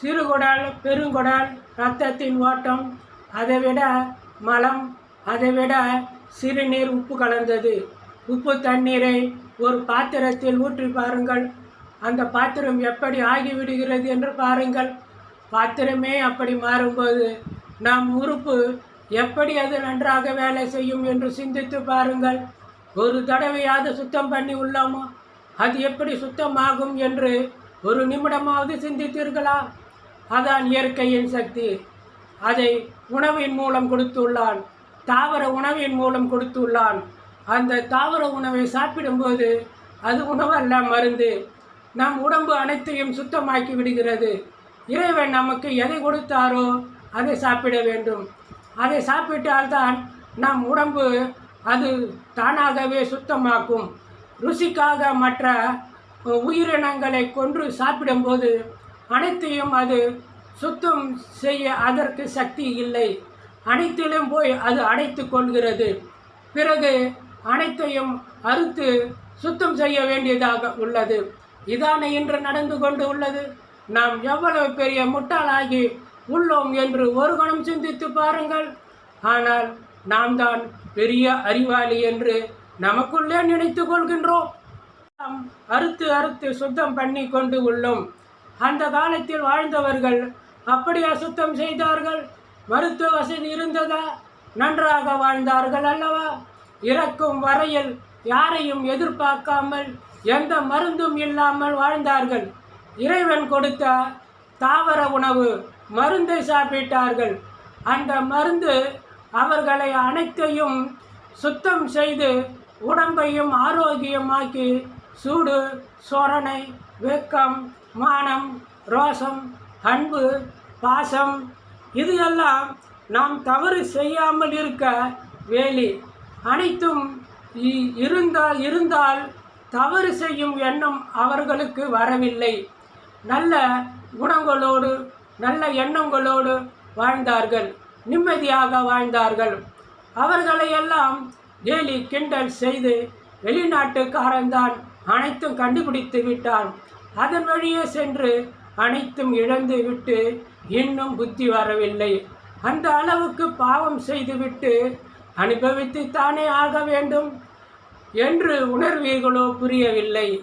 சிறுகுடல் பெருங்குடல் இரத்தத்தின் ஓட்டம் அதைவிட மலம் அதைவிட சிறுநீர் உப்பு கலந்தது. உப்பு தண்ணீரை ஒரு பாத்திரத்தில் ஊற்றி பாருங்கள். அந்த பாத்திரம் எப்படி ஆகிவிடுகிறது என்று பாருங்கள். பாத்திரமே அப்படி மாறும்போது நம் உறுப்பு எப்படி அது நன்றாக வேலை செய்யும் என்று சிந்தித்து பாருங்கள். ஒரு தடவையாவது சுத்தம் பண்ணி உள்ளோமோ? அது எப்படி சுத்தமாகும் என்று ஒரு நிமிடமாவது சிந்தித்தீர்களா? அதான் இயற்கையின் சக்தி. அதை உணவின் மூலம் கொடுத்துள்ளான். தாவர உணவின் மூலம் கொடுத்துள்ளான். அந்த தாவர உணவை சாப்பிடும்போது அது உணவல்ல மருந்து. நம் உடம்பு அனைத்தையும் சுத்தமாக்கி விடுகிறது. இறைவன் நமக்கு எதை கொடுத்தாரோ அதை சாப்பிட வேண்டும். அதை சாப்பிட்டால்தான் நம் உடம்பு அது தானாகவே சுத்தமாக்கும். ருசிக்காக மற்ற உயிரினங்களை கொன்று சாப்பிடும்போது அனைத்தையும் அது சுத்தம் செய்ய அதற்கு சக்தி இல்லை. அனைத்திலும் போய் அது அடைத்து கொள்கிறது. பிறகு அனைத்தையும் அறுத்து சுத்தம் செய்ய வேண்டியதாக உள்ளது. இதான இன்று நடந்து கொண்டு உள்ளது. நாம் எவ்வளவு பெரிய முட்டாளாகி உள்ளோம் என்று ஒரு கணம் சிந்தித்து பாருங்கள். ஆனால் நாம் தான் பெரிய அறிவாளி என்று நமக்குள்ளே நினைத்து கொள்கின்றோம். நாம் அறுத்து அறுத்து சுத்தம் பண்ணி கொண்டு உள்ளோம். அந்த காலத்தில் வாழ்ந்தவர்கள் அப்படியா சுத்தம் செய்தார்கள். மருத்துவ வசதி இருந்ததா? நன்றாக வாழ்ந்தார்கள் அல்லவா? இறக்கும் வரையில் யாரையும் எதிர்பார்க்காமல் எந்த மருந்தும் இல்லாமல் வாழ்ந்தார்கள். இறைவன் கொடுத்த தாவர உணவு மருந்தை சாப்பிட்டார்கள். அந்த மருந்து அவர்களை அனைத்தையும் சுத்தம் செய்து உடம்பையும் ஆரோக்கியமாக்கி சூடு சொரணை வெக்கம் மானம் ரோசம் அன்பு பாசம் இது எல்லாம் நாம் தவறு செய்யாமல் இருக்க வேலி. அனைத்தும் இ- இருந்தால் இருந்தால் தவறு செய்யும் எண்ணம் அவர்களுக்கு வரவில்லை. நல்ல குணங்களோடு நல்ல எண்ணங்களோடு வாழ்ந்தார்கள். நிம்மதியாக வாழ்ந்தார்கள். அவர்களையெல்லாம் கேலி கிண்டல் செய்து வெளிநாட்டுக்காரன்தான் அனைத்தும் கண்டுபிடித்து விட்டான் அதன் வழியே சென்று அனைத்தும் இழந்து விட்டு இன்னும் புத்தி வரவில்லை. அந்த அளவுக்கு பாவம் செய்துவிட்டு அனுபவித்துத்தானே ஆக வேண்டும் என்று உணர்வீர்களோ புரியவில்லை.